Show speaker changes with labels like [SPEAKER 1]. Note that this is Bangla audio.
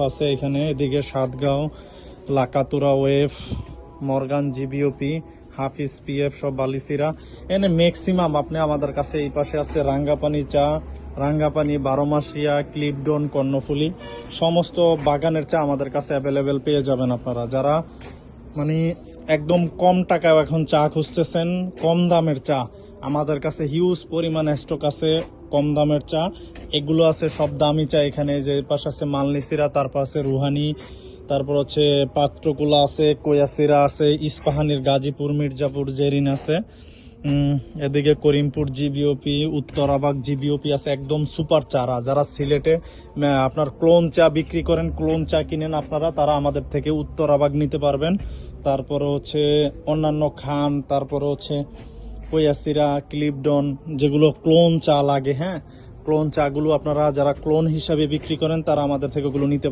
[SPEAKER 1] আছে এখানে এদিকে সাতগাঁও, লাকাতুরা ওয়েফ, মর্গান জিবিওপি হাফিজ পিএফ সব বালিসিরা এনে ম্যাক্সিমাম আপনি আমাদের কাছে এই পাশে আছে রাঙ্গাপানি চা, রাঙ্গাপানি বারোমাসিয়া, ক্লিপডন, কর্ণফুলি। সমস্ত বাগানের চা আমাদের কাছে অ্যাভেলেবেল পেয়ে যাবেন আপনারা। যারা মানে একদম কম টাকায় এখন চা খুঁজতেছেন, কম দামের চা, আমাদের কাছে হিউজ পরিমাণ স্টক আছে। কম দামের চা। এগুলো আছে, সব দামি চা এখানে। যে পাশে আছে মালনিসিরা তারপর আছে রুহানি, তারপর হচ্ছে পাত্রকুলা আছে কোয়াসিরা আছে, ইস্পাহানির গাজীপুর, মির্জাপুর, জেরিন আছে। এদিকে করিমপুর, জিবিওপি উত্তরাবাগ জিবিওপি আছে। একদম সুপার চারা। যারা সিলেটে আপনার ক্লোন চা বিক্রি করেন, ক্লোন চা কিনেন আপনারা, তারা আমাদের থেকে উত্তরাবাগ নিতে পারবেন। তারপরে হচ্ছে অন্যান্য খান, তারপরে হচ্ছে কোয়াসিরা ক্লিপডন যেগুলো ক্লোন চা লাগে হ্যাঁ? ক্লোন চাগুলো আপনারা যারা ক্লোন হিসাবে বিক্রি করেন, তারা আমাদের থেকে ওগুলো নিতে